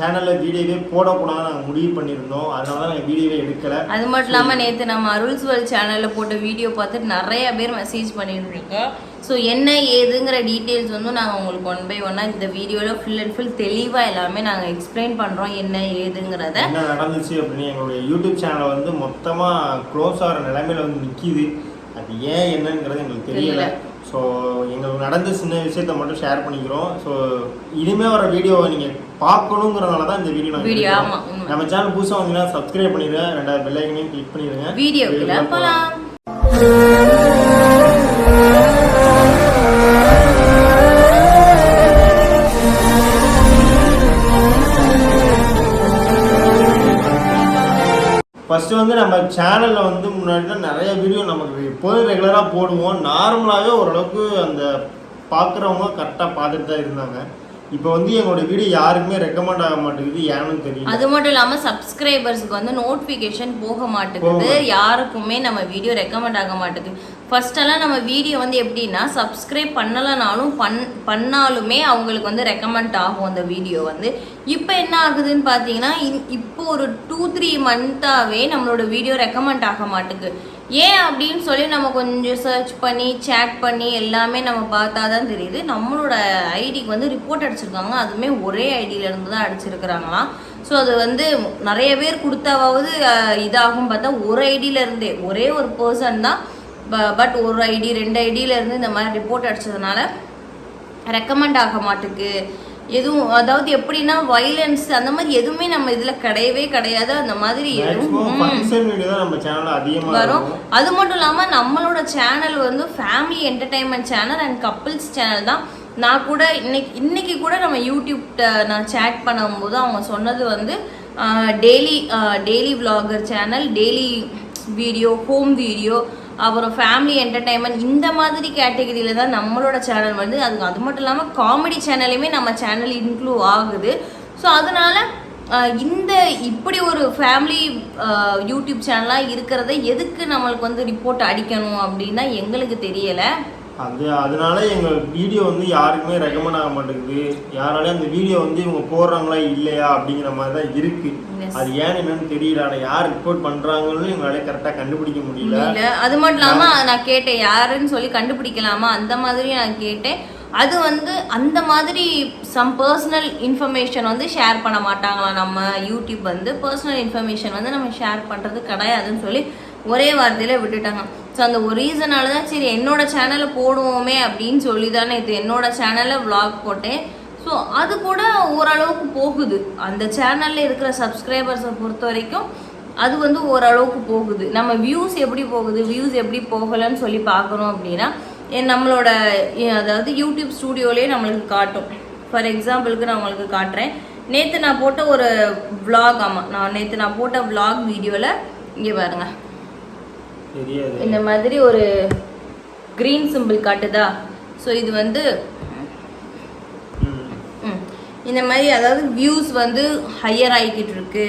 சேனல்ல வீடியோவே போடக்கூடாதுன்னு நாங்கள் முடிவு பண்ணியிருந்தோம். அதனால தான் நாங்கள் வீடியோவே எடுக்கல. அது மட்டும் இல்லாமல் நேற்று நம்ம அருள்ஸ் சேனலில் போட்ட வீடியோ பார்த்துட்டு நிறைய பேர் மெசேஜ் இருக்கோம் ஸோ என்ன ஏதுங்கிற டீட்டெயில்ஸ் வந்து நாங்கள் உங்களுக்கு ஒன் பை ஒன்னாக இந்த வீடியோவில் ஃபுல் அண்ட் ஃபுல் தெளிவாக எல்லாமே நாங்கள் எக்ஸ்பிளைன் பண்ணுறோம் என்ன ஏதுங்கிறத. என்ன நடந்துச்சு அப்படின்னு எங்களுடைய யூடியூப் சேனலை வந்து மொத்தமா க்ளோஸ் ஆகிற நிலைமையில வந்து நிக்குது. அது ஏன் என்னங்கிறது எங்களுக்கு தெரியல. ஸோ எங்களுக்கு நடந்த சின்ன விஷயத்த மட்டும் ஷேர் பண்ணிக்கிறோம். ஸோ இனிமே வர வீடியோவை நீங்க பார்க்கணுங்கிறதுனால தான் இந்த வீடியோ நாங்கள் உண்மை. நம்ம சேனல் புதுசாக வந்தீங்கன்னா சப்ஸ்கிரைப் பண்ணிடுங்க. ரெண்டாவது பெல் ஐக்கனையும் கிளிக் பண்ணிடுங்க. போகலாம் ஃபஸ்ட்டு வந்து நம்ம சேனலில் வந்து முன்னாடி தான் நிறைய வீடியோ நமக்கு எப்போதும் ரெகுலராக போடுவோம். நார்மலாகவே ஓரளவுக்கு அந்த பார்க்குறவங்க கரெக்டாக பார்த்துட்டு தான் இருந்தாங்க. இப்போ வந்து எங்களோட வீடியோ யாருக்குமே ரெக்கமெண்ட் ஆக மாட்டேங்குது ஏன்னு தெரியல. அது மட்டும் இல்லாமல் சப்ஸ்கிரைபர்ஸ்க்கு வந்து நோட்டிஃபிகேஷன் போக மாட்டேங்குது. யாருக்குமே நம்ம வீடியோ ரெக்கமெண்ட் ஆக மாட்டேங்குது. ஃபர்ஸ்ட் எல்லாம் நம்ம வீடியோ வந்து எப்படின்னா சப்ஸ்கிரைப் பண்ணலனாலும் பண் பண்ணாலுமே அவங்களுக்கு வந்து ரெக்கமெண்ட் ஆகும் அந்த வீடியோ வந்து. இப்போ என்ன ஆகுதுன்னு பார்த்தீங்கன்னா இப்போ ஒரு டூ த்ரீ மந்த்தாகவே நம்மளோட வீடியோ ரெக்கமெண்ட் ஆக மாட்டேங்குது. ஏன் அப்படின்னு சொல்லி நம்ம கொஞ்சம் சர்ச் பண்ணி சேட் பண்ணி எல்லாமே நம்ம பார்த்தா தான் தெரியுது. நம்மளோட ஐடிக்கு வந்து ரிப்போர்ட் அடிச்சிருக்காங்க. அதுவுமே ஒரே ஐடியிலேருந்து தான் அடிச்சிருக்கிறாங்களாம். ஸோ அது வந்து நிறைய பேர் கொடுத்தாவது இதாகும் பார்த்தா ஒரு ஐடியிலேருந்தே ஒரே ஒரு பர்சன் தான். பட் ஒரு ஐடி ரெண்டு ஐடியிலேருந்து இந்த மாதிரி ரிப்போர்ட் அடிச்சதுனால ரெக்கமெண்ட் ஆக மாட்டுக்கு. எதுவும் அதாவது எப்படின்னா வைலன்ஸ் அந்த மாதிரி எதுவுமே நம்ம இதுல கிடையவே கிடையாது. அந்த மாதிரி எதுவும் வரும். அது மட்டும் இல்லாம நம்மளோட சேனல் வந்து family entertainment channel and couples channel தான். நான் கூட இன்னைக்கு இன்னைக்கு கூட நம்ம யூடியூப் நான் சேட் பண்ணும்போது அவங்க சொன்னது வந்து daily daily vlogger channel daily video home video அப்புறம் ஃபேமிலி என்டர்டைன்மெண்ட் இந்த மாதிரி கேட்டகரியில தான் நம்மளோட சேனல் வந்து. அது அது மட்டும் இல்லாமல் காமெடி சேனலையுமே நம்ம சேனல் இன்க்ளூவ் ஆகுது. ஸோ அதனால இந்த இப்படி ஒரு ஃபேமிலி யூடியூப் சேனலாக இருக்கிறத எதுக்கு நம்மளுக்கு வந்து ரிப்போர்ட் அடிக்கணும் அப்படின்னா எங்களுக்கு தெரியலை. அது அதனால எங்க வீடியோ வந்து யாருக்குமே ரெக்கமெண்ட் ஆக மாட்டேங்குது. யாராலையும் அந்த வீடியோ வந்து இவங்க போடுறாங்களா இல்லையா அப்படிங்கிற மாதிரி தான் இருக்கு. அது ஏன் என்னன்னு தெரியல. ஆனா யார் ரிப்போர்ட் பண்றாங்கன்னு எங்களால கரெக்டா கண்டுபிடிக்க முடியல. அது மட்டும் இல்லாம நான் கேட்டேன். யாருன்னு சொல்லி கண்டுபிடிக்கலாமா? அந்த மாதிரி நான் கேட்டேன். அது வந்து அந்த மாதிரி சம் பர்சனல் இன்ஃபர்மேஷன் வந்து ஷேர் பண்ண மாட்டாங்களாம் நம்ம யூடியூப் வந்து? பர்சனல் இன்ஃபர்மேஷன் வந்து நம்ம ஷேர் பண்றது கிடையாதுன்னு சொல்லி ஒரே வார்த்தையில் விட்டுட்டாங்க. ஸோ அந்த ஒரு ரீசனால தான் சரி என்னோட சேனலை போடுவோமே அப்படின்னு சொல்லி தானே இது. என்னோட சேனலில் விளாக் போட்டேன். ஸோ அது கூட ஓரளவுக்கு போகுது. அந்த சேனலில் இருக்கிற சப்ஸ்கிரைபர்ஸை பொறுத்த வரைக்கும் அது வந்து ஓரளவுக்கு போகுது. நம்ம வியூஸ் எப்படி போகுது வியூஸ் எப்படி போகலைன்னு சொல்லி பார்க்குறோம் அப்படின்னா நம்மளோட அதாவது யூடியூப் ஸ்டூடியோலேயே நம்மளுக்கு காட்டும். ஃபார் எக்ஸாம்பிளுக்கு நான் உங்களுக்கு காட்டுறேன். நேற்று நான் போட்ட ஒரு விளாக் ஆமாம் நான் நேற்று நான் போட்ட விளாக் வீடியோவில் இங்கே பாருங்கள் இந்த மாதிரி ஒரு க்ரீன் சிம்பிள் காட்டுதா? ஸோ இது வந்து. இந்த மாதிரி அதாவது வியூஸ் வந்து ஹையர் ஆகிக்கிட்டு இருக்கு.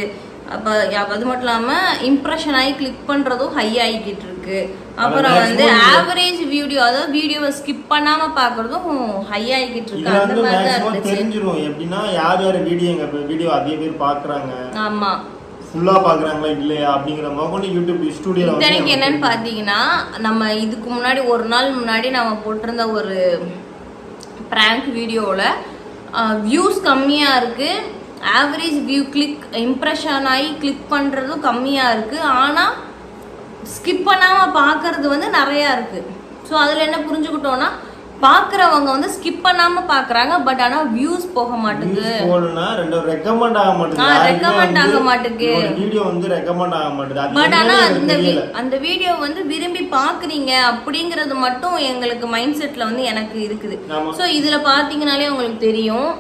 அப்போ அது மட்டும் இல்லாமல் இம்ப்ரெஷன் ஆகி கிளிக் பண்ணுறதும் ஹை ஆகிக்கிட்டு இருக்கு. அப்புறம் வந்து ஆவரேஜ் வீடியோ அதாவது வீடியோவை ஸ்கிப் பண்ணாமல் பார்க்குறதும் ஹை ஆகிக்கிட்டு இருக்கு. அந்த மாதிரி தான் இருந்துச்சு. தெரிஞ்சிரும். எப்படின்னா யார் யார் வீடியோ வீடியோ அதிக பேர் பாக்குறாங்க. ஆமாம் ஃபுல்லா பாக்குறாங்களா இல்லையா அப்படிங்கிற மாதிரி யூடியூப் ஸ்டூடியோல இத்தனைக்கு என்னன்னு பார்த்தீங்கன்னா நம்ம இதுக்கு முன்னாடி ஒரு நாள் முன்னாடி நம்ம போட்டிருந்த ஒரு ப்ராங்க் வீடியோவில் வியூஸ் கம்மியாக இருக்குது ஆவரேஜ் வியூ கிளிக் இம்ப்ரெஷன் ஆகி கிளிக் பண்ணுறதும் கம்மியாக இருக்குது ஆனால் ஸ்கிப் பண்ணாமல் பார்க்கறது வந்து நிறையா இருக்குது ஸோ அதில் என்ன புரிஞ்சுக்கிட்டோன்னா பார்க்குறவங்க வந்து ஸ்கிப் பண்ணாமல் பார்க்குறாங்க பட் ஆனால் வியூஸ் போக மாட்டேங்குது போனா ரெண்டு ரெக்கமெண்ட் ஆக ஆ, recommend ஆக மாட்டுக்கு. வீடியோ வந்து ரெக்கமெண்ட் ஆக மாட்டேங்குது பட் ஆனா அந்த அந்த வீடியோ வந்து விரும்பி பாக்குறீங்க அப்படிங்கறது மட்டும் எங்களுக்கு மைண்ட் செட்ல வந்து எனக்கு இருக்குது. ஸோ இதுல பாத்தீங்கனாலே உங்களுக்கு தெரியும்.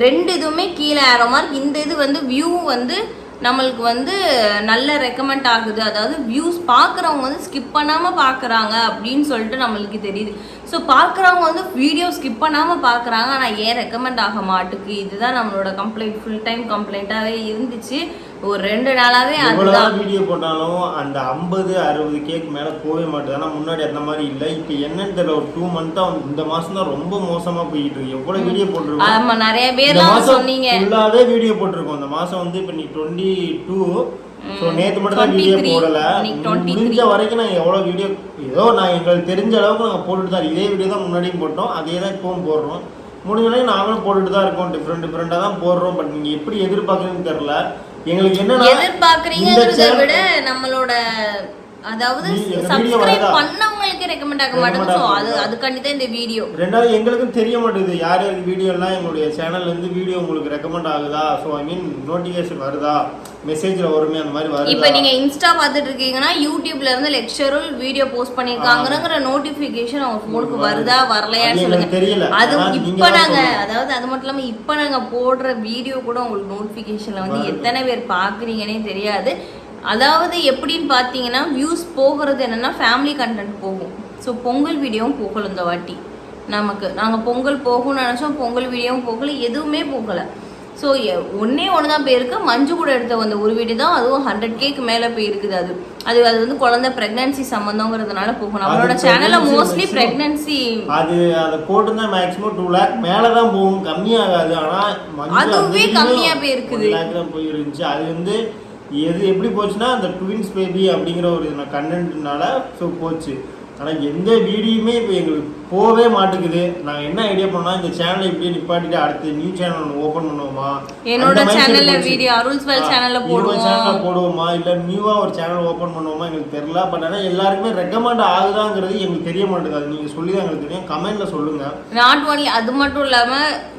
ரெண்டு இதுவுமே கீழே ஆரோ மார்க் இந்த இது வந்து வியூ வந்து நம்மளுக்கு வந்து நல்ல ரெக்கமெண்ட் ஆகுது. அதாவது வியூஸ் பார்க்குறவங்க வந்து ஸ்கிப் பண்ணாமல் பார்க்குறாங்க அப்படின்னு சொல்லிட்டு நம்மளுக்கு தெரியுது. ஸோ பார்க்குறவங்க வந்து வீடியோ ஸ்கிப் பண்ணாமல் பார்க்குறாங்க. ஆனால் ஏன் ரெக்கமெண்ட் ஆக மாட்டுக்கு? இதுதான் நம்மளோட கம்ப்ளைண்ட் ஃபுல் டைம் கம்ப்ளைண்ட்டாகவே இருந்துச்சு. ஒரு ரெண்டு நாளாவே அதுதான். வீடியோ போட்டாலும் அந்த ஐம்பது அறுபது கேக் மேல போகவே மாட்டேது ஆனா முன்னாடி அந்த மாதிரி இல்லை. இப்போ என்னன்னு தெரியல. ஒரு டூ மந்த்தா இந்த மாசம் தான் ரொம்ப மோசமா போயிட்டு இருக்கு. எவ்வளவு வீடியோ போட்டிருக்கோம்? ஆமா நிறைய பேர்லாம் சொன்னீங்க. ஃபுல்லாவே வீடியோ போட்டிருக்கோம். இந்த மாசம் வந்து இப்போ நீ டுவெண்ட்டி டூ ஸோ நேற்று மட்டும் தான் வீடியோ 23, போடல. இன்னைக்கு 23. முடிஞ்ச வரைக்கும் நாங்கள் எவ்வளோ வீடியோ ஏதோ நான் எங்களுக்கு தெரிஞ்ச அளவுக்கு நாங்கள் போட்டுட்டு தான் இதே வீடியோ தான் முன்னாடியும் போட்டோம். அதே தான் இப்பவும் போடுறோம். முடிஞ்ச நாங்களும் போட்டுட்டு தான் இருக்கோம். டிஃப்ரெண்ட் டிஃப்ரெண்ட்டாக தான் போடுறோம். பட் நீங்கள் எப்படி எதிர்பார்க்குறீங்கன்னு தெரில எங்களுக்கு என்னன்னா எதிர்பார்க்கறீங்கிறத விட நம்மளோட அதாவது சப்ஸ்கிரைப்? பண்ணவங்களுக்கு ரெக்கமெண்ட் ஆக மாட்டேங்குது. ஸோ அது அதுக்காண்டி தான் இந்த வீடியோ. ரெண்டாவது எங்களுக்கும் தெரிய மாட்டேங்குது. யார் யாருக்கு வீடியோ எல்லாம் எங்களுடைய சேனல்ல இருந்து வீடியோ உங்களுக்கு ரெக்கமெண்ட் ஆகுதா? ஸோ ஐ மீன் நோட்டிஃபிகேஷன் வருதா? மெசேஜ்ல வருமே அந்த மாதிரி இப்போ வருதா நீங்க இன்ஸ்டா பார்த்துட்டு இருக்கீங்கன்னா யூடியூப்ல இருந்து லெக்சரும் வீடியோ போஸ்ட் பண்ணிருக்காங்கங்கிற நோட்டிபிகேஷன் அவங்க ஃபோனுக்கு வருதா வரலையான்னு சொல்லுங்க. தெரியல. அது இப்போ நாங்க. அதாவது அது மட்டும் இல்லாம இப்போ நாங்க போடுற வீடியோ கூட உங்களுக்கு நோட்டிபிகேஷன்ல வந்து. எத்தனை பேர் பாக்குறீங்கன்னே தெரியாது. அதாவது எப்படின்னு பார்த்தீங்கன்னா வியூஸ் போகிறது என்னன்னா ஃபேமிலி கண்டென்ட் போகும். ஸோ பொங்கல் வீடியோவும் போகல இந்த வாட்டி. நமக்கு நாங்கள் பொங்கல் போகும்னு நினச்சோம் பொங்கல் வீடியோவும் போகல எதுவுமே போகலை. ஸோ ஒன்றே ஒன்று தான் போயிருக்கு. மஞ்சு கூட எடுத்த அந்த ஒரு வீடியோ தான். அதுவும் ஹண்ட்ரட் கேக்கு மேலே போயிருக்குது அது. அது அது வந்து குழந்தை ப்ரெக்னன்சி சம்மந்தங்கிறதுனால போகும். நம்மளோட அது சேனலில் மோஸ்ட்லி. ப்ரெக்னன்சி அது அதை போட்டுருந்தா மேக்ஸிமம் டூ லேக் மேலே தான் போகும். கம்மியாகாது. ஆனால் அதுவே கம்மியா போயிருக்குது. லேக் தான் போயிருந்துச்சு. அது வந்து எது எப்படி போச்சுன்னா அந்த ட்வின்ஸ் பேபி அப்படிங்கிற ஒரு கண்டென்ட்னால ஸோ போச்சு. ஆனால் எந்த வீடியோமே இப்போ எங்களுக்கு போகவே மாட்டேங்குது. நாங்கள் என்ன ஐடியா பண்ணோம் இந்த சேனலை இப்படியே நிப்பாட்டிட்டு அடுத்து நியூ சேனல் ஒன்று ஓப்பன் பண்ணுவோமா? என்னோட சேனல்ல. வீடியோ அருள்ஸ் வெல் ஆ, சேனல்ல போடுவோம் சேனல்ல போடுவோமா. இல்ல நியூவா ஒரு சேனல் ஓபன் பண்ணுவோமா? எங்களுக்கு தெரியல. பட் ஆனா எல்லாருக்குமே ரெக்கமெண்ட் ஆகுதாங்கிறது எங்களுக்கு தெரிய மாட்டேங்குது. அது நீங்க சொல்லி தான் எங்களுக்கு தெரியும். கமெண்ட்ல சொல்லுங்க. நாட் ஒன்லி அது மட்டும் இல்லாம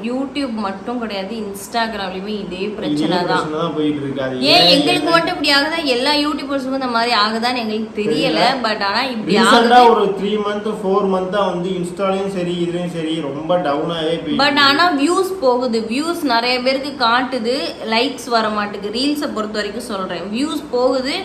யூடியூப் மட்டும் கிடையாது. இன்ஸ்டாகிராம்லயுமே இதே பிரச்சனை தான். போயிட்டு இருக்கு அது ஏன் எங்களுக்கு மட்டும் இப்படி ஆகுதா? எல்லா யூடியூபர்ஸுக்கும் இந்த மாதிரி ஆகுதான்னு எங்களுக்கு தெரியல. பட் ஆனா இப்படி ஆகுது. ஒரு த்ரீ மந்த் ஃபோர் மந்த்தா வந்து இன்ஸ்டாலையும் சரி இதுலயும் சரி ரொம்ப டவுன் ஆகவே போயிட்டு பட் ஆனா வியூஸ் போகுது. வியூஸ் நிறைய பேருக்கு காட்டுது. லைக்ஸ் வர மாட்டுக்கு. ரீல்ஸை பொறுத்த வரைக்கும் சொல்றேன். வியூஸ் போகுது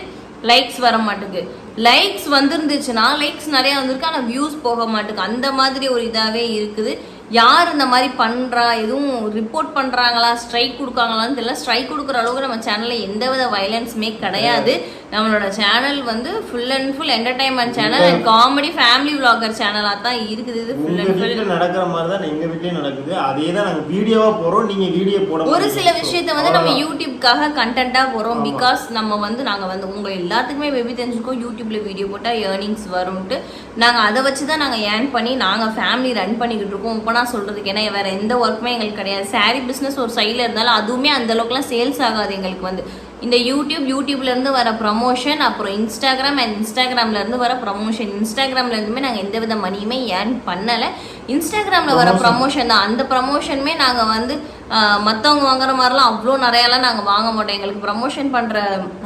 லைக்ஸ் வர மாட்டுக்கு. லைக்ஸ் வந்திருந்துச்சுன்னா லைக்ஸ் நிறைய வந்திருக்கு. ஆனா வியூஸ் போக மாட்டுக்கு. அந்த மாதிரி ஒரு இதாவே இருக்குது. யார் இந்த மாதிரி பண்றா? எதுவும் ரிப்போர்ட் பண்றாங்களா? ஸ்ட்ரைக் கொடுக்காங்களான்னு தெரியல. ஸ்ட்ரைக் கொடுக்குற அளவுக்கு நம்ம சேனல்ல எந்தவித வயலன்ஸுமே கிடையாது. நம்மளோட சேனல் வந்து full and full entertainment channel and comedy family vlogger சேனலாக தான் இருக்குது. இது ஃபுல் அண்ட் ஃபுல் நடக்கிற மாதிரி தான் எங்க வீட்லயும் நடக்குது. அதே தான் நாங்க வீடியோவா போறோம் நீங்க வீடியோ போட ஒரு. சில விஷயத்த வந்து நம்ம அவ்வளவுதான். யூடியூப்காக கண்டென்ட்டாக போகிறோம். பிகாஸ் நம்ம வந்து நாங்கள் வந்து உங்க எல்லாத்துக்குமே பேபி தெரிஞ்சுக்கோ யூடியூப்ல வீடியோ போட்டால் ஏர்னிங்ஸ் வரும்ட்டு. நாங்கள் அதை வச்சு தான் நாங்கள் ஏர்ன் பண்ணி நாங்கள் ஃபேமிலி ரன் பண்ணிக்கிட்டு இருக்கோம். இப்போ நான் சொல்கிறதுக்கு ஏன்னா வேற எந்த ஒர்க்குமே எங்களுக்கு கிடையாது. Saree பிஸ்னஸ் ஒரு சைடில் இருந்தாலும் அதுவுமே அந்த அளவுக்குலாம் சேல்ஸ் ஆகாது எங்களுக்கு வந்து. இந்த யூடியூப் யூடியூப்ல இருந்து வர ப்ரமோஷன் அப்புறம் இன்ஸ்டாகிராம் அண்ட் இன்ஸ்டாகிராம்ல இருந்து வர ப்ரமோஷன் இன்ஸ்டாகிராம்ல இருந்துமே நாங்கள் எந்த வித மணியுமே ஏர்ன் பண்ணலை இன்ஸ்டாகிராம்ல வர. ப்ரமோஷன் தான் அந்த ப்ரமோஷனுமே நாங்கள் வந்து மற்றவங்க வாங்குற மாதிரிலாம் அவ்வளோ நிறையாலாம் நாங்கள் வாங்க மாட்டோம் எங்களுக்கு ப்ரமோஷன் பண்ணுற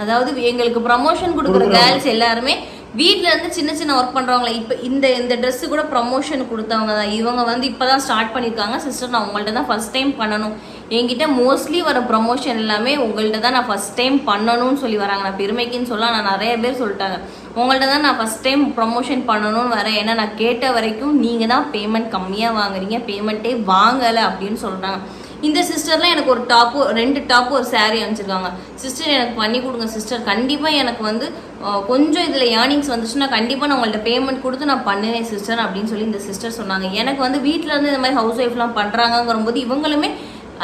அதாவது எங்களுக்கு ப்ரமோஷன் கொடுக்குற. கேர்ள்ஸ் எல்லாருமே வீட்டில் இருந்து சின்ன சின்ன ஒர்க் பண்ணுறவங்கள இப்போ இந்த இந்த ட்ரெஸ்ஸு கூட ப்ரமோஷன் கொடுத்தவங்க தான். இவங்க வந்து இப்போ தான் ஸ்டார்ட் பண்ணியிருக்காங்க சிஸ்டர் நான் உங்கள்கிட்ட தான் ஃபர்ஸ்ட் டைம் பண்ணணும். என்கிட்ட மோஸ்ட்லி வர ப்ரமோஷன் எல்லாமே உங்கள்கிட்ட தான் நான் ஃபர்ஸ்ட் டைம் பண்ணணும்னு சொல்லி வராங்க. நான் பெருமைக்குன்னு சொல்ல நான் நிறைய பேர் சொல்லிட்டாங்க. உங்கள்கிட்ட தான் நான் ஃபர்ஸ்ட் டைம் ப்ரமோஷன் பண்ணணும்னு வரேன் ஏன்னா நான் கேட்ட வரைக்கும் நீங்கள் தான் பேமெண்ட் கம்மியாக வாங்குறீங்க. பேமெண்ட்டே வாங்கலை அப்படின்னு சொல்கிறாங்க இந்த சிஸ்டர்லாம் எனக்கு ஒரு டாப்பு ரெண்டு டாப்பு ஒரு சாரீ அனுப்பிச்சிருக்காங்க. சிஸ்டர் எனக்கு பண்ணி கொடுங்க சிஸ்டர் கண்டிப்பாக எனக்கு வந்து கொஞ்சம் இதில் ஏர்னிங்ஸ் வந்துச்சுன்னா கண்டிப்பாக நான் உங்கள்கிட்ட பேமெண்ட் கொடுத்து நான் பண்ணுவேன் சிஸ்டர் அப்படின்னு சொல்லி இந்த சிஸ்டர் சொன்னாங்க. எனக்கு வந்து வீட்டில் இருந்து இந்த மாதிரி ஹவுஸ் ஒய்ஃப்லாம் பண்ணுறாங்கங்கிறபோது இவங்களுமே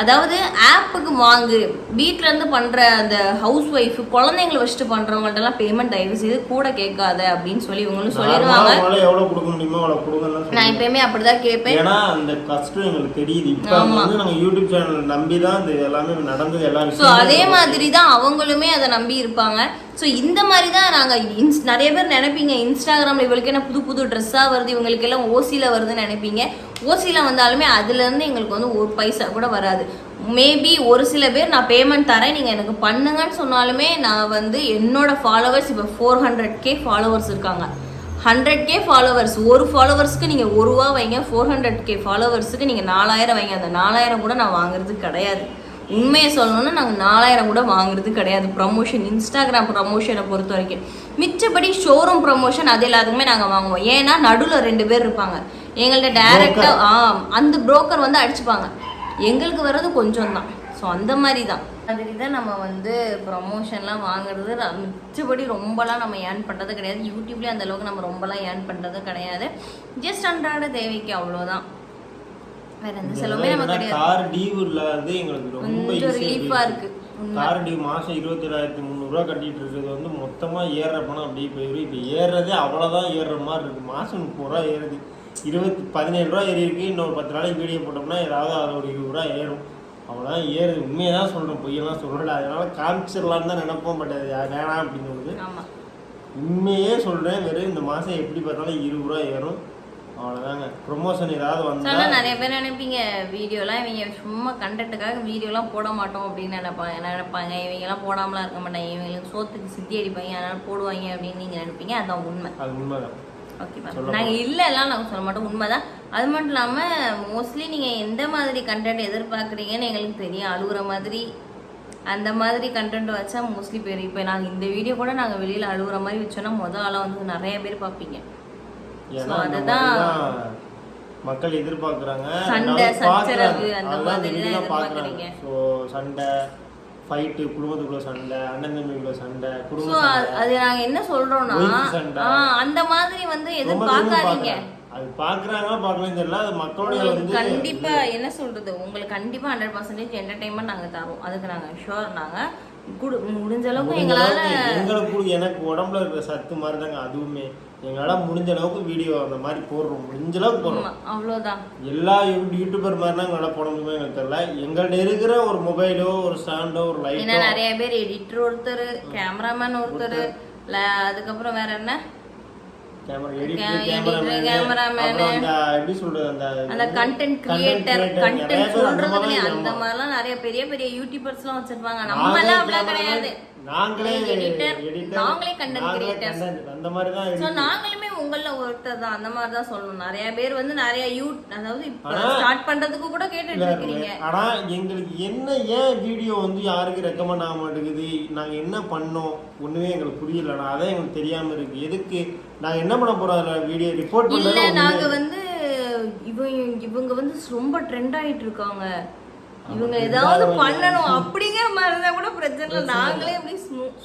அதாவது ஆப்புக்கு வாங்கு. வீட்ல இருந்து பண்ற அந்த ஹவுஸ் ஒய்ஃப் குழந்தைங்களை வச்சுட்டு பண்றவங்கள்ட்டலாம் பேமெண்ட் தயவு செய்து கூட கேட்காத அப்படின்னு சொல்லி இவங்களும் சொல்லிடுவாங்க. கொடுக்க முடியுமோ நான். எப்பயுமே அப்படிதான் கேட்பேன். ஏன்னா அந்த கஷ்டம் எங்களுக்கு தெரியுது. இப்ப ஆமா. வந்து நாங்க யூடியூப் சேனல் நம்பி தான் இந்த எல்லாமே நடந்தது எல்லா ஸோ அதே மாதிரி தான் அவங்களுமே அதை நம்பி இருப்பாங்க. ஸோ இந்த மாதிரி தான் நாங்கள் இன்ஸ் நிறைய பேர் நினைப்பீங்க இன்ஸ்டாகிராமில் இவளுக்கு என்ன புது புது ட்ரெஸ்ஸாக வருது இவங்களுக்கு எல்லாம் ஓசியில் வருதுன்னு நினைப்பீங்க. ஓசியில் வந்தாலுமே அதுலேருந்து எங்களுக்கு வந்து ஒரு பைசா கூட வராது. மேபி ஒரு சில பேர் நான் பேமெண்ட் தரேன் நீங்கள் எனக்கு பண்ணுங்கன்னு சொன்னாலுமே நான் வந்து என்னோடய ஃபாலோவர்ஸ் இப்போ ஃபோர் ஹண்ட்ரட் கே ஃபாலோவர்ஸ் இருக்காங்க. ஹண்ட்ரட் கே ஃபாலோவர்ஸ் ஒரு ஃபாலோவர்ஸ்க்கு நீங்கள் ஒரு ரூபா வைங்க ஃபோர் ஹண்ட்ரட் கே ஃபாலோவர்ஸுக்கு நீங்கள் நாலாயிரம் வைங்க. அந்த நாலாயிரம் கூட நான் வாங்குறது கிடையாது. உண்மையை சொல்லணும்னா நாங்கள் நாலாயிரம் கூட வாங்குறது கிடையாது. ப்ரமோஷன் இன்ஸ்டாகிராம் ப்ரமோஷனை பொறுத்த வரைக்கும். மிச்சபடி ஷோரூம் ப்ரமோஷன் அது எல்லாத்துக்குமே நாங்கள் வாங்குவோம். ஏன்னா நடுவில் ரெண்டு பேர் இருப்பாங்க. எங்கள்கிட்ட டேரெக்டாக ஆ அந்த புரோக்கர் வந்து அடிச்சுப்பாங்க. எங்களுக்கு வர்றது கொஞ்சம் தான் ஸோ அந்த மாதிரி தான் மாதிரி தான் நம்ம வந்து ப்ரொமோஷன்லாம் வாங்குறது மிச்சபடி ரொம்பலாம் நம்ம ஏர்ன் பண்ணுறது கிடையாது. யூடியூப்லேயே அந்த அளவுக்கு நம்ம ரொம்பலாம் ஏர்ன் பண்ணுறது கிடையாது. ஜஸ்ட் அன்றாட தேவைக்கு அவ்வளோதான் வேற எந்த செலவுமே நம்ம கிடையாது. கார் டியூல வந்து எங்களுக்கு ரொம்ப ரிலீஃபா. இருக்கு. கார் டியூ மாசம் இருபத்தி ஏழாயிரத்தி முந்நூறுரூவா கட்டிட்டு இருக்கிறது வந்து மொத்தமா ஏறுற பணம் அப்படியே போயிடும் இப்போ ஏறுறதே அவ்வளோதான் ஏறுற மாதிரி இருக்கு. மாசம் முப்பது ரூபா ஏறுது. இருபத்தி பதினேழு ரூபா ஏறி இருக்கு இன்னொரு பத்து நாளைக்கு வீடியோ போட்டோம்னா ஏதாவது அதில் ஒரு இருபது ரூபா ஏறும். அவ்வளோதான் ஏறுது. உண்மையை தான் சொல்கிறேன் பொய்யெல்லாம் சொல்லல. அதனால காமிச்சிடலான்னு தான் நினைப்போம். பட் அது வேணாம் அப்படின்னு சொல்லுது. உண்மையே சொல்கிறேன் வெறும் இந்த மாதம் எப்படி பார்த்தாலும் இருபது ரூபா ஏறும். அவ்வளோதாங்க ப்ரொமோஷன் ஏதாவது வந்தால் நிறைய பேர் நினைப்பீங்க வீடியோலாம் இவங்க சும்மா கண்டென்ட்டுக்காக வீடியோலாம் போட மாட்டோம் அப்படின்னு நினைப்பாங்க. நினைப்பாங்க? இவங்கெல்லாம் போடாமலாம் இருக்க மாட்டாங்க. இவங்களுக்கு சோத்துக்கு சித்தி அடிப்பாங்க. அதனால போடுவாங்க அப்படின்னு நீங்க நினைப்பீங்க? அதான் உண்மை. அது உண்மைதான். ஓகேவா சொல்ல நாங்கள் இல்லைலாம் நாங்கள் சொல்ல மாட்டோம். உண்மைதான். அது மட்டும் இல்லாமல் மோஸ்ட்லி நீங்கள் எந்த மாதிரி கண்டென்ட் எதிர்பார்க்குறீங்கன்னு எங்களுக்கு தெரியும். அழுகுற மாதிரி அந்த மாதிரி கண்டென்ட் வச்சா மோஸ்ட்லி பேர். இப்போ நாங்கள் இந்த வீடியோ கூட நாங்கள் வெளியில் அழுகுற மாதிரி வச்சோன்னா முதல் ஆளாக வந்து நிறைய பேர் பார்ப்பீங்க. ஏன்னா அதுதான் மக்கள் எதிர்பார்க்கறாங்க சண்டை. சச்சரவு அந்த அதுதான் மாதிரி இந்த தான் video பார்க்கறாங்க. எதிர்பார்க்கறீங்க. So, சண்டை ஃபைட்டு குடும்பத்துக்குள்ள சண்டை அண்ணன் தம்பிக்குள்ள சண்டை ஸோ குடும்ப சண்டை அது நாங்கள் என்ன சண்டை. அந்த மாதிரி வந்து பார்க்கறாங்க. அது பாக்குறாங்க பார்க்கலன்னு தெரியல அது மக்களுடைய உங்களுக்கு வந்து கண்டிப்பா என்ன சொல்றது உங்களுக்கு கண்டிப்பா ஹண்ட்ரட் பர்சன்டேஜ் என்டர்டைன்மெண்ட் நாங்க தரோம் அதுக்கு நாங்க குடு முடிஞ்ச அளவுக்கு எங்களால எங்களுக்கு எனக்கு உடம்புல இருக்கிற சத்து மாதிரி தாங்க அதுவுமே எங்களால முடிஞ்ச அளவுக்கு வீடியோ அந்த மாதிரி போடுறோம். முடிஞ்ச அளவுக்கு போடுறோம். ஆமா, அவ்வளவுதான். எல்லா யூடியூபர் மாதிரி தான் எங்களால் போட முடியுமா எனக்கு தெரியல. எங்கள்ட்ட இருக்கிற ஒரு மொபைலோ ஒரு ஸ்டாண்டோ ஒரு ஏன்னா லைட்டோ நிறைய பேர் எடிட்டர் ஒருத்தர் கேமராமேன் ஒருத்தர் அதுக்கப்புறம் வேற என்ன? அந்த. மாதிரிலாம் நிறைய பெரிய பெரிய யூடியூபர்ஸ் எல்லாம் வச்சிருப்பாங்க. நம்ம எல்லாம் கிடையாது. நாங்களே editor, நாங்களே content, அந்த மாதிரி தான். நாங்களுமே உங்கள ஒருத்தர் தான். அந்த மாதிரி தான் சொல்லணும். நிறைய பேர் வந்து நிறைய யூ அதாவது இப்போ ஸ்டார்ட் பண்றதுக்கு கூட கேட்டுட்டு இல்ல, இருக்கிறீங்க ஆனா எங்களுக்கு என்ன ஏன் வீடியோ வந்து யாருக்கு ரெக்கமெண்ட் ஆக மாட்டேங்குது? நாங்க என்ன பண்ணோம்? ஒண்ணுமே எங்களுக்கு புரியல நான் அதான் எங்களுக்கு தெரியாம இருக்கு. எதுக்கு? நாங்க என்ன பண்ண போறோம் அதுல? வீடியோ ரிப்போர்ட் பண்றது நாங்க வந்து இவங்க இவங்க வந்து ரொம்ப ட்ரெண்ட் ஆயிட்டு இருக்காங்க. இவங்க ஏதாவது பண்ணணும் அப்படிங்கிற மாதிரி இருந்தா கூட பிரச்சனை இல்லை. நாங்களே அப்படி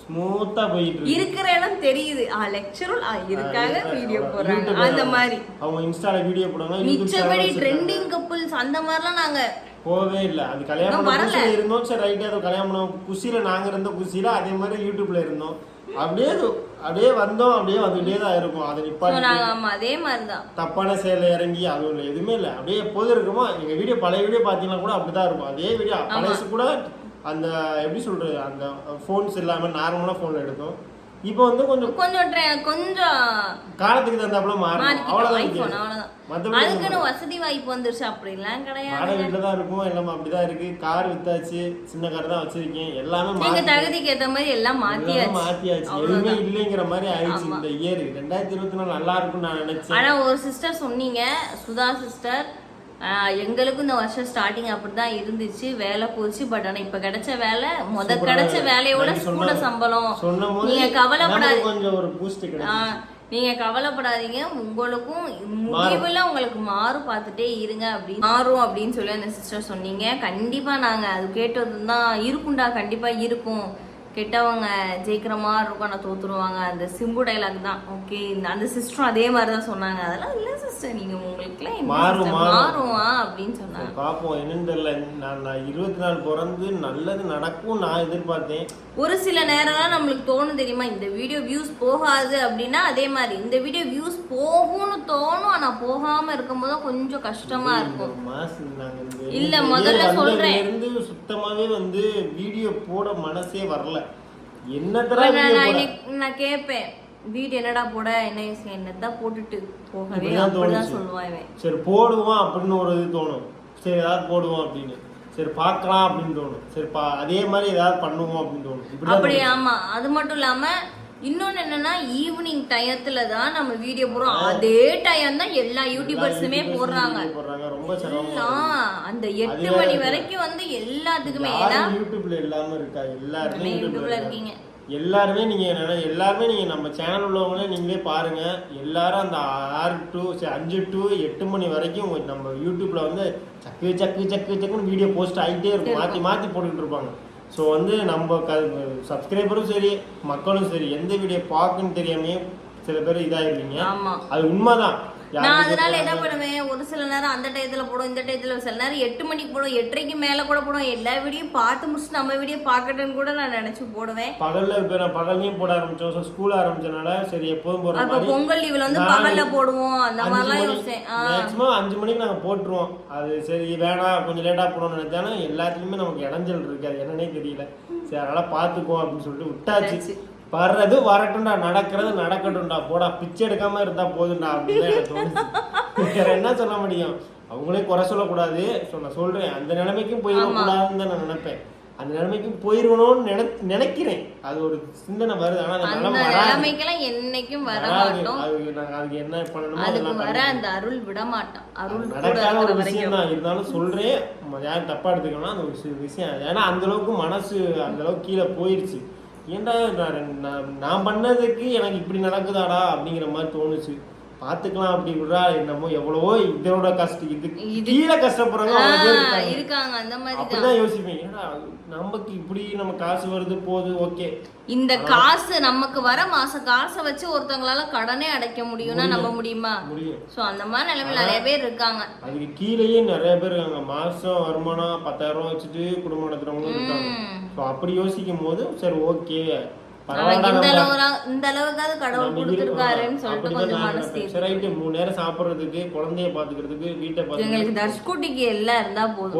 ஸ்மூத்தா போயிட்டு இருக்கு. இருக்கிற இடம் தெரியுது. ஆ லெக்சரும் இருக்காங்க. வீடியோ போடுறாங்க. அந்த மாதிரி. அவங்க இன்ஸ்டால வீடியோ போடுவாங்க மிச்சபடி ட்ரெண்டிங் கப்புள்ஸ் அந்த மாதிரிலாம் நாங்க போகவே இல்ல. அது கல்யாணம் வரல. இருந்தோம். சரி ரைட் அதை கல்யாணம் குஷியில நாங்க இருந்த குஷியில அதே மாதிரி யூடியூப்ல இருந்தோம். அப்படியே அப்படியே வந்தோம் அப்படியே வந்துட்டே தான் இருக்கும். அதை நிப்பாட்டி அதே மாதிரி தான் தப்பான செயல்ல இறங்கி அதுவும் இல்லை எதுவுமே இல்லை. அப்படியே எப்போதும் இருக்குமோ எங்க வீடியோ பழைய வீடியோ பார்த்தீங்கன்னா கூட அப்படிதான் இருக்கும். அதே வீடியோ பழையசு கூட அந்த எப்படி சொல்றது அந்த ஃபோன்ஸ் இல்லாம நார்மலா ஃபோன்ல எடுத்தோம். இப்போ வந்து கொஞ்சம் கொஞ்சம் கொஞ்சம் காலத்துக்கு தகுந்தாப்புல மாறும் அவ்வளவுதான் அதுக்குன்னு வசதி வாய்ப்பு வந்துருச்சு. அப்படிலாம் வாடகை கிடையாது வீட்டில் தான் இருக்கும். எல்லாமே அப்படிதான் இருக்கு. கார் வித்தாச்சு. சின்ன கார் தான் வச்சிருக்கேன். எல்லாமே எங்க தகுதிக்கு ஏத்த மாதிரி எல்லாம் மாத்தியாச்சு. மாத்தியாச்சு. எதுவுமே இல்லைங்கிற மாதிரி ஆயிடுச்சு. இந்த இயர் ரெண்டாயிரத்தி இருபத்தி நாலு நல்லா இருக்கும்னு நான் நினைச்சேன். ஆனா ஒரு சிஸ்டர் சொன்னீங்க. சுதா சிஸ்டர் எங்களுக்கும் இந்த வருஷம் ஸ்டார்டிங் அப்படிதான் இருந்துச்சு. வேலை போச்சு. பட் ஆனா இப்ப கிடைச்ச வேலை முத கிடைச்ச. வேலையோட சொன்ன- சம்பளம். நீங்க கவலைப்படாத நீங்க கவலைப்படாதீங்க. உங்களுக்கும் முடிவுல உங்களுக்கு மாறும். பார்த்துட்டே இருங்க அப்படி மாறும் அப்படின்னு சொல்லி அந்த சிஸ்டர் சொன்னீங்க. கண்டிப்பா நாங்க அது கேட்டது தான் இருக்கும்டா கண்டிப்பா இருக்கும். கெட்டவங்க ஜெயிக்கிற மாதிரி இருக்கும் ஆனால் தோத்துருவாங்க. அந்த சிம்பு டைலாக் தான். ஓகே அந்த சிஸ்டரும் அதே மாதிரி தான் சொன்னாங்க. அதெல்லாம் இல்லை சிஸ்டர் நீங்க உங்களுக்குலாம் மாறும், மாறும். அப்படின்னு சொன்னாங்க. பார்ப்போம் என்னன்னு தெரியல. நான் நான் இருபத்தி நாலு பிறந்து நல்லது நடக்கும் நான் எதிர்பார்த்தேன். ஒரு சில நேரம்லாம் நம்மளுக்கு தோணும் தெரியுமா? இந்த வீடியோ வியூஸ் போகாது அப்படின்னா அதே மாதிரி. இந்த வீடியோ வியூஸ் போகும்னு தோணும் ஆனா போகாம இருக்கும்போது கொஞ்சம் கஷ்டமா இருக்கும். இந்த- இல்ல, இந்த முதல்ல இருந்து சுத்தமாவே வந்து வீடியோ போட மனசே வரல. இப்ப என்னத்தர நான் கேட்பேன் வீடியோ என்னடா போட என்ன என்னதான் போட்டுட்டு போகவே? அப்படிதான். சொல்லுவான் இவன். சரி போடுவோம் அப்படின்னு ஒரு இது தோணும். சரி ஏதாவது போடுவோம் அப்படின்னு. சரி பார்க்கலாம் அப்படின்னு தோணும். சரி அதே மாதிரி ஏதாவது பண்ணுவோம் அப்படின்னு தோணும். அப்படி. ஆமா. அது மட்டும் இல்லாம இன்னொன்னு என்னன்னா ஈவினிங் டயத்துல தான் நம்ம வீடியோ போடுறோம். அதே டைம் தான் எல்லா யூடியூபர்ஸுமே போடுறாங்க. அந்த எட்டு மணி. வரைக்கும் வந்து எல்லாத்துக்குமே ஏன்னா யூடியூப்ல இல்லாம இருக்கா? எல்லாருமே யூடியூப்ல இருக்காங்க. எல்லாருமே நீங்க என்னன்னா எல்லாருமே நீங்க நம்ம சேனல் உள்ளவங்களே நீங்களே பாருங்க. எல்லாரும் அந்த ஆறு டு அஞ்சு டு எட்டு மணி வரைக்கும் நம்ம யூடியூப்ல வந்து சக்கு சக்கு சக்கு சக்குன்னு வீடியோ போஸ்ட் ஆகிட்டே இருக்கும். மாத்தி மாத்தி போட்டுக்கிட்டு இருப்பாங்க. ஸோ வந்து நம்ம க சப்ஸ்கிரைபரும் சரி மக்களும் சரி எந்த வீடியோ பார்க்குன்னு தெரியாமே சில பேர் ஆமா. அது உண்மைதான். நான் அதனால என்ன பண்ணுவேன்? ஒரு சில நேரம் அந்த டயத்துல போடும் இந்த டயத்துல சில நேரம் எட்டு மணிக்கு போடும் எட்டரைக்கு மேல கூட போடும் எல்லா வீடியோ பார்த்து முடிச்சுட்டு நம்ம வீடியோ பார்க்கட்டுன்னு கூட நான் நினைச்சு போடுவேன். பகல்ல இப்போ நான் பகல்லையும் போட ஆரம்பிச்சோம் ஸோ ஸ்கூல் ஆரம்பிச்சனால சரி எப்போதும் போடுற அப்ப பொங்கல் லீவ்ல வந்து பகல்ல போடுவோம். அந்த மாதிரிலாம் யோசிச்சேன். மேக்ஸிமம் அஞ்சு மணிக்கு நாங்கள் போட்டுருவோம். அது சரி வேணாம் கொஞ்சம் லேட்டாக போகணும்னு நினைச்சாலும் எல்லாத்துலேயுமே நமக்கு இடைஞ்சல் இருக்கு. அது என்னன்னே தெரியல. சரி அதெல்லாம் பார்த்துக்குவோம் அப்படின்னு சொல்லிட்டு விட்டாச்சு. வர்றது வரட்டும்டா நடக்கிறது நடக்கட்டும்டா. போடா பிச்சை எடுக்காம இருந்தா போதும்டா அப்படின்னு எனக்கு வேற என்ன சொல்ல முடியும்? அவங்களே குறை சொல்லக்கூடாது. ஸோ நான் சொல்றேன். அந்த நிலைமைக்கும் போயிடக்கூடாதுன்னு தான் நான் நினைப்பேன். அந்த நிலைமைக்கும் போயிருவணும்னு நினை நினைக்கிறேன். அது ஒரு சிந்தனை வருது. ஆனால் அந்த நிலைமை நிலைமைக்கெல்லாம் என்னைக்கும் வர. மாட்டோம். அதுக்கு நாங்க அதுக்கு என்ன பண்ணணுமோ அதுக்கு வர அந்த அருள் விட மாட்டான் அருள் நடக்காத ஒரு விஷயம் தான் இருந்தாலும் சொல்றேன். யாரும் தப்பா எடுத்துக்கணும் அந்த ஒரு விஷயம். ஏன்னா அந்த அளவுக்கு மனசு அந்த அளவுக்கு கீழே போயிருச்சு. ஏன்டா நான் நான் பண்ணதுக்கு எனக்கு இப்படி நடக்குதாடா அப்படிங்கிற மாதிரி தோணுச்சு. பாத்துக்கலாம் அப்படி விடுறா என்னமோ எவ்வளவோ இதோட கஷ்டம். இது கீழே ஆ, இருக்காங்க. அந்த மாதிரி தான். யோசிப்பேன். ஏன்னா நமக்கு இப்படி நம்ம காசு வருது போகுது ஓகே. இந்த காசு நமக்கு வர மாச காசை வச்சு ஒருத்தவங்களால கடனே அடைக்க முடியும்னா நம்ப முடியுமா? முடியும். சோ அந்த மாதிரி நிலைமையில நிறைய பேர் இருக்காங்க. அதுக்கு கீழேயே நிறைய பேர் இருக்காங்க. மாசம் வருமானம் பத்தாயிரம் ரூபாய் வச்சுட்டு குடும்பம் நடத்துறவங்களும் இருக்காங்க. ஸோ அப்படி யோசிக்கும் போது சரி ஓகே. அவனுக்கு இந்த பரவாயில்ல அளவு இந்த அளவுக்காவது கடவுள் கொடுத்துருக்காருன்னு சொல்லிட்டு கொஞ்சம் மனசு மூணு நேரம் சாப்பிடுறதுக்கு குழந்தைய பாத்துக்கிறதுக்கு வீட்டை எங்களுக்கு தர்ஷ்குட்டிக்கு எல்லாம் இருந்தா போதும்.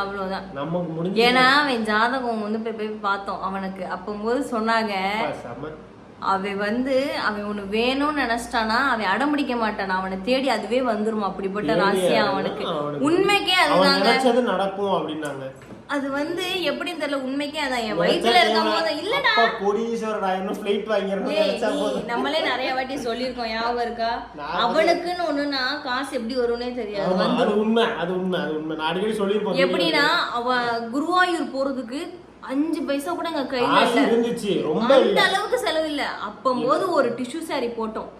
அவ்வளவுதான். நமக்கு முடிஞ்சு ஏன்னா அவன் ஜாதகம் வந்து போய் போய் பார்த்தோம் அவனுக்கு. அப்போது சொன்னாங்க அவன் வந்து அவன் ஒண்ணு வேணும்னு நினைச்சிட்டானா அவன் அடம்பிடிக்க மாட்டானா அவனை தேடி அதுவே வந்துரும் அப்படிப்பட்ட ராசியா அவனுக்கு. உண்மைக்கே அதுதாங்க. நடக்கும் அப்படின்னாங்க. அது வந்து எப்படின்னு தெரியல உண்மைக்கே அதான் என் வயித்துல இருக்கும் போது இல்லடா. நம்மளே நிறைய வாட்டி சொல்லியிருக்கோம் ஞாபகம் இருக்கா? அவனுக்குன்னு ஒண்ணுனா காசு எப்படி வரும்னே தெரியாது அது உண்மை அது உண்மை அது உண்மை. நான் அடிக்கடி சொல்லியிருப்போம் எப்படின்னா அவ குருவாயூர் போறதுக்கு அஞ்சு பைசா கூட எங்க கையில இல்ல. இருந்துச்சு. ரொம்ப அந்த அளவுக்கு செலவு இல்ல. அப்பம்போது ஒரு டிஷ்யூ saree போட்டோம்.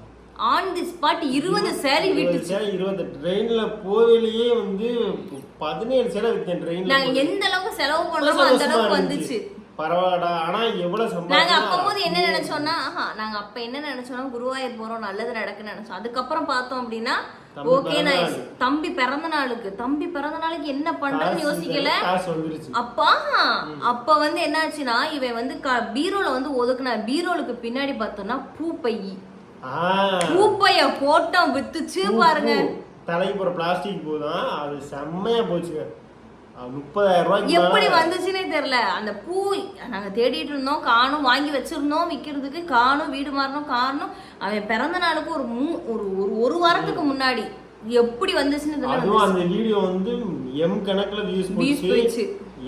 ஆன் தி ஸ்பாட் இருபது saree விட்டுச்சு. இருபது. ட்ரெயின்ல போவேலையே வந்து பதினேழு சேலை வித்தேன் ட்ரெயின்ல நாங்க எந்த அளவுக்கு செலவு பண்றோமோ அந்த அளவுக்கு வந்துச்சு. பரவாயில்லடா. ஆனா எவ்வளவு நாங்க சம்பாதிச்சா அப்பம்போது என்ன நினைச்சோம்னா ஆஹா நாங்க அப்ப என்ன நினைச்சோம்னா குருவாயூர் போறோம் நல்லது நடக்குன்னு நினைச்சோம். அதுக்கப்புறம் பார்த்தோம் அப்படின்னா ஓகே நான். தம்பி பிறந்த நாளுக்கு தம்பி பிறந்த நாளுக்கு என்ன பண்றதுன்னு யோசிக்கல. அப்பா அப்ப வந்து என்னாச்சுன்னா இவன் வந்து பீரோல வந்து ஒதுக்குனா பீரோலுக்கு பின்னாடி பார்த்தோம்னா பூப்பை பூப்பைய போட்டோம் வித்துச்சு பாருங்க. தலைக்கு போற பிளாஸ்டிக் பூ தான். அது செம்மையா போச்சுங்க. முப்பதாயிரம் எப்படி வந்துச்சுன்னே தெரியல. அந்த பூ நாங்க தேடிட்டு இருந்தோம் காணும் வாங்கி வச்சிருந்தோம் விக்கிறதுக்கு காணும் வீடு மாறணும் காணும். அவன் பிறந்த நாளுக்கு ஒரு மூ ஒரு ஒரு வாரத்துக்கு முன்னாடி எப்படி வந்துச்சுன்னு தெரியல. அந்த வீடியோ வந்து எம் கணக்குல வியூஸ் போயிடுச்சு.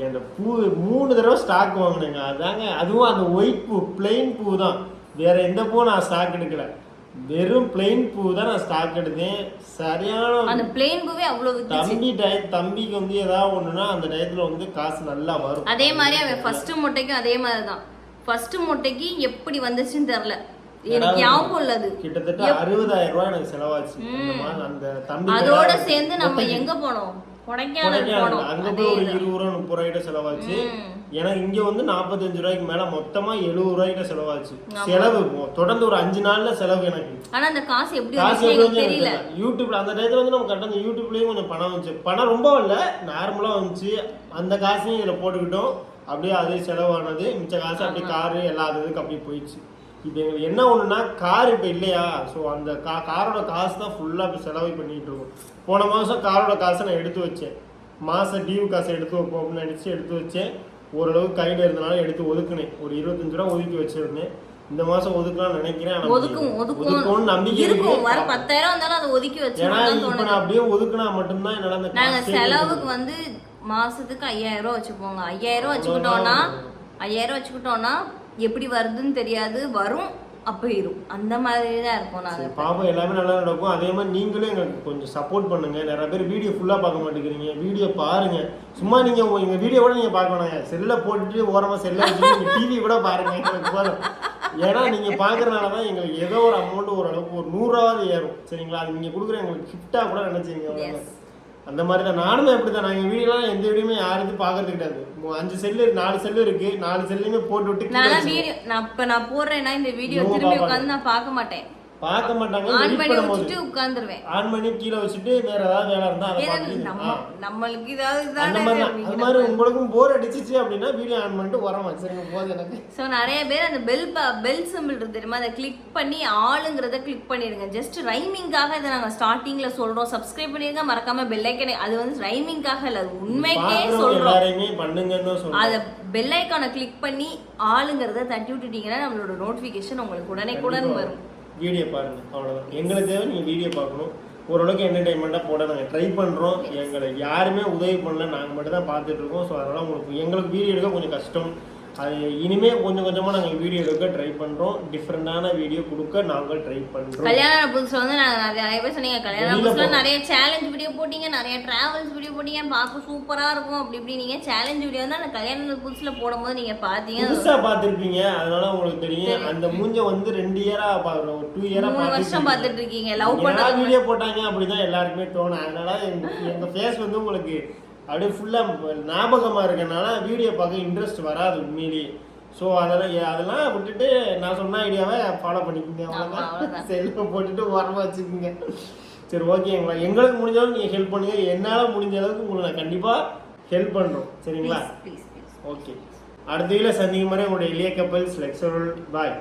அந்த பூ மூணு தடவை ஸ்டாக் வாங்கினேங்க. அதாங்க அதுவும் அந்த ஒயிட் பூ பிளெயின் பூ தான். வேற எந்த பூ நான் ஸ்டாக் எடுக்கல. வெறும் பிளெயின் பூ தான் நான் ஸ்டாக் எடுத்தேன். சரியான அந்த பிளேன் பூவே அவ்வளவு தம்பி டய தம்பிக்கு வந்து ஏதாவது ஒண்ணுனா அந்த டயத்துல வந்து காசு நல்லா வரும். அதே மாதிரி அவன் ஃபர்ஸ்ட் முட்டைக்கும் அதே மாதிரி தான் ஃபர்ஸ்ட் முட்டைக்கு எப்படி வந்துச்சுன்னு தெரியல. எனக்கு ஞாபகம் இல்ல அது. கிட்டத்தட்ட அறுபதாயிரம் ரூபாய் எனக்கு செலவாச்சு. அந்த தம்பி அதோட சேர்ந்து நம்ம. எங்க போனோம்? கொடைக்கானல். போனோம். அங்க போய் ஒரு. இருபது ரூபா முப்பது ரூபாய்கிட்ட செலவாச்சு. எனக்கு இங்க வந்து நாற்பத்தஞ்சு ரூபாய்க்கு மேல மொத்தமா எழுபது ரூபாய்கிட்ட செலவாச்சு. செலவு தொடர்ந்து ஒரு அஞ்சு நாள்ல செலவு எனக்கு. ஆனா அந்த காசு எப்படி காசு தெரியல. யூடியூப்ல அந்த டயத்துல வந்து நம்ம கரெக்டாக அந்த யூடியூப்லயும் கொஞ்சம் பணம் வந்துச்சு. பணம் ரொம்ப இல்ல நார்மலா வந்துச்சு. அந்த காசையும் இதுல போட்டுக்கிட்டோம். அப்படியே அதே செலவானது. மிச்ச காசு அப்படியே காரு எல்லா இதுக்கு அப்படியே போயிடுச்சு. இப்போ எங்களுக்கு என்ன ஒண்ணுன்னா கார் இப்போ இல்லையா? ஸோ அந்த கா காரோட காசு தான் ஃபுல்லாக இப்போ செலவு பண்ணிட்டு இருக்கோம். போன மாதம் காரோட காசை நான் எடுத்து வச்சேன். மாதம் டியூ காசை எடுத்து வைப்போம் அப்படின்னு நினச்சி எடுத்து வச்சேன். ஓரளவுக்கு கையில் இருந்தனால எடுத்து ஒதுக்குனேன். ஒரு இருபத்தஞ்சு ரூபா ஒதுக்கி வச்சிருந்தேன். இந்த மாதம் ஒதுக்கலாம்னு நினைக்கிறேன் ஒதுக்கும் ஒதுக்கும் நம்பிக்கை இருக்கும். வர பத்தாயிரம் வந்தாலும் அதை ஒதுக்கி ஏன்னா வச்சிருக்கோம் இப்ப தோணுது. நான் அப்படியே ஒதுக்குனா மட்டும்தான் என்னால அந்த நாங்க காசு செலவுக்கு வந்து மாசத்துக்கு ஐயாயிரம் ரூபா வச்சுப்போங்க. ஐயாயிரம் ரூபா வச்சுக்கிட்டோம்னா ஐயாயிரம் ரூபா வச்சுக்கிட்டோம்னா எப்படி வருதுன்னு தெரியாது வரும் அப்ப இரும் அந்த மாதிரி தான் இருக்கும் சரி, பாப்போம் எல்லாமே நல்லா நடக்கும். அதே மாதிரி நீங்களும் எங்களுக்கு கொஞ்சம் சப்போர்ட் பண்ணுங்க. நிறைய பேர் வீடியோ ஃபுல்லா பார்க்க மாட்டேங்கிறீங்க. வீடியோ பாருங்க. சும்மா நீங்க எங்க வீடியோ கூட நீங்க பார்க்க வேணாம் செல்ல போட்டுட்டு ஓரமா செல்ல டிவி கூட பாருங்க. எங்களுக்கு போதும். ஏன்னா நீங்க பாக்குறதுனால தான் எங்களுக்கு ஏதோ ஒரு அமௌண்ட் ஓரளவுக்கு ஒரு நூறாவது ஏறும். சரிங்களா? அது நீங்க கொடுக்குற எங்களுக்கு கிஃப்டா கூட நினைச்சீங்க. அந்த மாதிரி தான் நானுமே அப்படி தான் நாங்கள் வீடியோலாம் எந்த வீடியோமே யாரும் பார்க்கறது கிடையாது. அஞ்சு செல்லு நாலு செல்லு இருக்கு. நாலு செல்லுமே போட்டு விட்டு நான். வீடியோ நான் இப்ப நான் போடுறேன்னா இந்த வீடியோ திரும்பி. உட்காந்து நான் பார்க்க மாட்டேன். பார்க்க மாட்டாங்க ஆன் பண்ணி வச்சுட்டு உட்காந்துருவேன் ஆன் பண்ணி கீழே வச்சுட்டு வேற ஏதாவது வேலை இருந்தா அதை நம்ம. நம்மளுக்கு இதாவது அந்த மாதிரி தான். அது மாதிரி உங்களுக்கும் போர் அடிச்சிச்சு அப்படின்னா வீடியோ ஆன் பண்ணிட்டு உரம் வச்சிருங்க போதும் எனக்கு. ஸோ நிறைய பேர் அந்த பெல் பெல் சிம்பிள் இருக்கு தெரியுமா? அதை கிளிக் பண்ணி ஆளுங்கிறத கிளிக் பண்ணிடுங்க. ஜஸ்ட் ரைமிங்காக இதை நாங்கள் ஸ்டார்டிங்ல சொல்றோம். சப்ஸ்கிரைப் பண்ணிருங்க மறக்காம பெல் ஐக்கனை அது வந்து ரைமிங்காக இல்லை அது உண்மைக்கே சொல்றேன் அதை பெல் ஐக்கானை கிளிக் பண்ணி ஆளுங்கிறத தட்டி விட்டுட்டீங்கன்னா நம்மளோட நோட்டிஃபிகேஷன் உங்களுக்கு உடனே வரும். வீடியோ பாருங்கள் அவ்வளோதான் எங்களுக்கு தேவை நீங்கள் வீடியோ பார்க்கணும். ஓரளவுக்கு என்டர்டைன்மெண்ட்டாக போட நாங்கள் ட்ரை பண்ணுறோம் எங்களுக்கு யாருமே உதவி பண்ணல. நாங்கள் மட்டும் தான் பார்த்துட்ருக்கோம் ஸோ அதனால் உங்களுக்கு எங்களுக்கு வீடியோ எடுக்க கொஞ்சம் கஷ்டம். அது இனிமே கொஞ்சம் கொஞ்சமாக நாங்கள் வீடியோ எடுக்க ட்ரை பண்ணுறோம் டிஃப்ரெண்டான வீடியோ கொடுக்க நாங்கள் ட்ரை பண்ணுறோம் கல்யாண புதுசுல வந்து நாங்க நிறைய பேர் சொன்னீங்க கல்யாண புதுசுல. நிறைய சேலஞ்ச் வீடியோ போட்டீங்க நிறைய டிராவல்ஸ் வீடியோ போட்டீங்க பார்க்க சூப்பரா இருக்கும். அப்படி இப்படி நீங்க சேலஞ்ச் வீடியோ வந்து அந்த கல்யாண புதுசுல போடும்போது நீங்க பாத்தீங்க புதுசா பார்த்துருப்பீங்க. அதனால உங்களுக்கு தெரியும். அந்த மூஞ்ச வந்து ரெண்டு இயரா ஒரு டூ இயரா மூணு வருஷம் பார்த்துட்டு இருக்கீங்க. லவ் பண்ணது வீடியோ போட்டாங்க அப்படிதான் எல்லாருக்குமே தோணும். அதனால எங்க எங்க ஃபேஸ் வந்து உங்களுக்கு அப்படியே ஃபுல்லா ஞாபகமா இருக்கனால வீடியோ பார்க்க இன்ட்ரெஸ்ட் வராது உண்மையிலேயே. ஸோ அதெல்லாம் அதெல்லாம் விட்டுட்டு நான் சொன்ன ஐடியாவை ஃபாலோ பண்ணிக்கோங்க அவ்வளோதான். செல்லை போட்டுட்டு உரமா வச்சுக்கோங்க. சரி ஓகேங்களா எங்களுக்கு முடிஞ்ச அளவுக்கு நீங்கள் ஹெல்ப் பண்ணுங்க. என்னால் முடிஞ்ச அளவுக்கு உங்களை நான் கண்டிப்பாக ஹெல்ப் பண்ணுறோம் சரிங்களா? ஓகே அடுத்த வீடியோ சந்திக்கும் முறை உங்களுடைய இளைய கப்பல்ஸ் லெக்சரல் பாய்